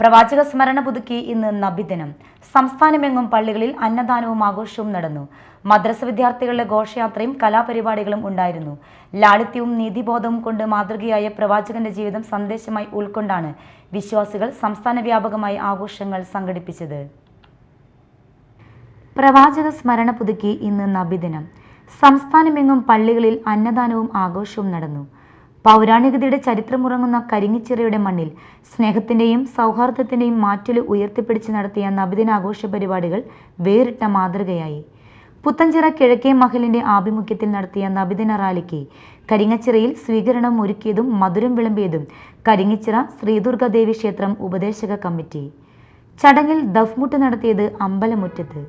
പ്രവാചക സ്മരണ പുതുക്കി ഇന്ന് നബിദിനം. സംസ്ഥാനമെങ്ങും പള്ളികളിൽ അന്നദാനവും ആഘോഷവും നടന്നു. മദ്രസ വിദ്യാർത്ഥികളുടെ ഘോഷയാത്രയും കലാപരിപാടികളും ഉണ്ടായിരുന്നു. ലാളിത്യവും നീതിബോധവും കൊണ്ട് മാതൃകയായ പ്രവാചകന്റെ ജീവിതം സന്ദേശമായി ഉൾക്കൊണ്ടാണ് വിശ്വാസികൾ സംസ്ഥാന വ്യാപകമായി ആഘോഷങ്ങൾ സംഘടിപ്പിച്ചത്. പ്രവാചക സ്മരണ പുതുക്കി ഇന്ന് നബിദിനം. സംസ്ഥാനമെങ്ങും പള്ളികളിൽ അന്നദാനവും ആഘോഷവും നടന്നു. പൗരാണികതയുടെ ചരിത്രമുറങ്ങുന്ന കരിങ്ങിച്ചിറയുടെ മണ്ണിൽ സ്നേഹത്തിന്റെയും സൗഹാർദ്ദത്തിന്റെയും മാറ്റൊലി ഉയർത്തിപ്പിടിച്ച് നടത്തിയ നബിദിനാഘോഷ പരിപാടികൾ വേറിട്ട മാതൃകയായി. പുത്തഞ്ചിറ കിഴക്കേ മഹലിന്റെ ആഭിമുഖ്യത്തിൽ നടത്തിയ നബിദിന റാലിക്ക് കരിങ്ങച്ചിറയിൽ സ്വീകരണം ഒരുക്കിയതും മധുരം വിളമ്പിയതും കരിങ്ങിച്ചിറ ശ്രീദുർഗദേവി ക്ഷേത്രം ഉപദേശക കമ്മിറ്റി. ചടങ്ങിൽ ദഫ്മുട്ട് നടത്തിയത് അമ്പലമുറ്റത്ത്.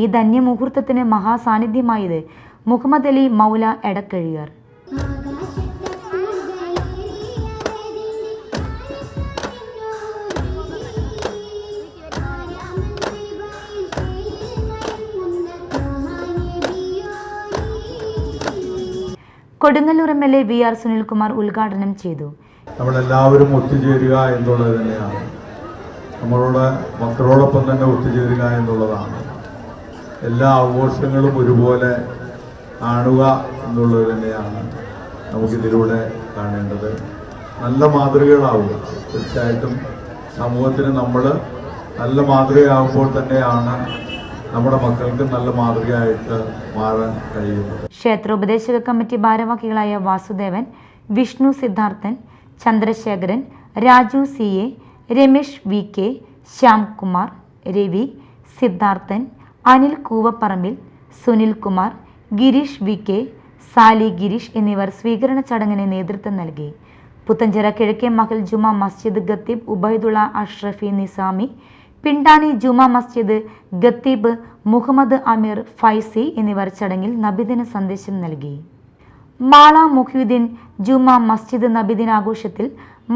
ഈ ധന്യമുഹൂർത്തത്തിന് മഹാസാന്നിധ്യമായത് Muhammad Ali Moula എടക്കഴിയർ. Kodungallur M L A V R Sunilkumar ഉദ്ഘാടനം ചെയ്തു. നമ്മളെല്ലാവരും ഒത്തുചേരുക എന്നുള്ളത് തന്നെയാണ്. നമ്മളുടെ മക്കളോടൊപ്പം തന്നെ ഒത്തുചേരുക എന്നുള്ളതാണ്. എല്ലാ ആഘോഷങ്ങളും ഒരുപോലെ കാണുക എന്നുള്ളത് തന്നെയാണ് നമുക്കിതിലൂടെ കാണേണ്ടത്. നല്ല മാതൃകകളാവുക. തീർച്ചയായിട്ടും സമൂഹത്തിന് നമ്മൾ നല്ല മാതൃകയാകുമ്പോൾ തന്നെയാണ് നമ്മുടെ മക്കൾക്ക് നല്ല മാതൃകയായിട്ട് മാറാൻ കഴിയുന്നത് ക്ഷേത്രോപദേശക കമ്മിറ്റി ഭാരവാഹികളായ Vasudevan Vishnu Siddharthan Chandrasekharan Raju C A Ramesh V K Shyamkumar Ravi Siddharthan Anil Koovapparambil Sunil Kumar Girish V K Sali Girish എന്നിവർ സ്വീകരണ ചടങ്ങിന് നേതൃത്വം നൽകി. പുത്തഞ്ചിറ കിഴക്കേ മഹൽ ജുമാ മസ്ജിദ് ഖത്തീബ് ഉബൈദുള്ള അഷ്റഫി നിസാമി പിണ്ടാനി ജുമാ മസ്ജിദ് ഗത്തീബ് മുഹമ്മദ് അമീർ ഫൈസി എന്നിവർ ചടങ്ങിൽ നബിദിന സന്ദേശം നൽകി. മാള മുഹ്യുദ്ദീൻ ജുമാ മസ്ജിദ് നബിദിന ആഘോഷത്തിൽ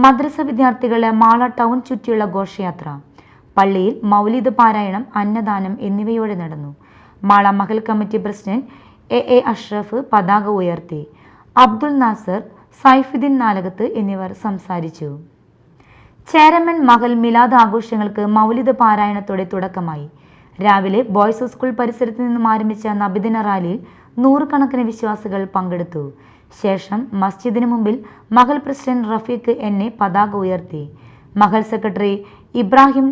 മദ്രസ വിദ്യാർത്ഥികളെ മാള ടൗൺ ചുറ്റിയുള്ള ഘോഷയാത്ര പള്ളിയിൽ മൗലിദ് പാരായണം അന്നദാനം എന്നിവയോടെ നടന്നു. Mala Mahal committee president A A Ashraf പതാക ഉയർത്തി. അബ്ദുൽ നാസർ സൈഫുദ്ദീൻ നാലകത്ത് എന്നിവർ സംസാരിച്ചു. ചേരമൻ മകൾ മിലാദ് ആഘോഷങ്ങൾക്ക് മൗലിദ് പാരായണത്തോടെ തുടക്കമായി. രാവിലെ ബോയ്സ് സ്കൂൾ പരിസരത്ത് നിന്നും ആരംഭിച്ച നബിദിന റാലിയിൽ നൂറുകണക്കിന് വിശ്വാസികൾ പങ്കെടുത്തു. ശേഷം മസ്ജിദിന് മുമ്പിൽ മകൾ പ്രസിഡന്റ് റഫീഖ് എന്നെ പതാക ഉയർത്തി. മകൾ സെക്രട്ടറി ഇബ്രാഹിം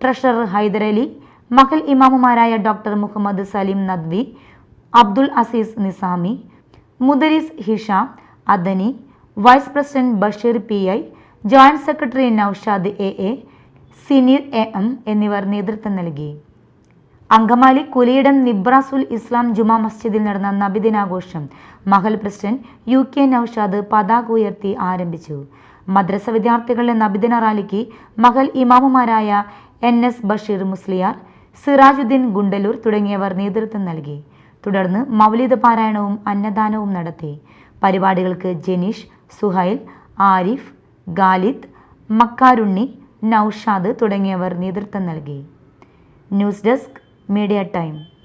ട്രഷറർ ഹൈദരലി മകൾ ഇമാമുമാരായ doctor Muhammad Saleem Nadvi Abdul Aziz Nizami മുദരിസ് Hisham Adani vice president Basheer P I joint secretary Noushad A A Sineer A M എന്നിവർ നേതൃത്വം നൽകി. അങ്കമാലി കുലിയിടം നിബ്രാസുൽ ഇസ്ലാം ജുമാ മസ്ജിദിൽ നടന്ന നബിദിനാഘോഷം Mahal president U K Noushad പതാക ഉയർത്തി ആരംഭിച്ചു. മദ്രസ വിദ്യാർത്ഥികളുടെ നബിദിന റാലിക്ക് മഹൽ ഇമാമുമാരായ എൻ എസ് ബഷീർ മുസ്ലിയാർ സിറാജുദ്ദീൻ ഗുണ്ടലൂർ തുടങ്ങിയവർ നേതൃത്വം നൽകി. തുടർന്ന് മൗലിദ് പാരായണവും അന്നദാനവും നടത്തി. പരിപാടികൾക്ക് ജനീഷ് സുഹൈൽ ആരിഫ് ഗാലിദ് മക്കാരുണ്ണി നൌഷാദ് തുടങ്ങിയവർ നേതൃത്വം നൽകി. News desk media time.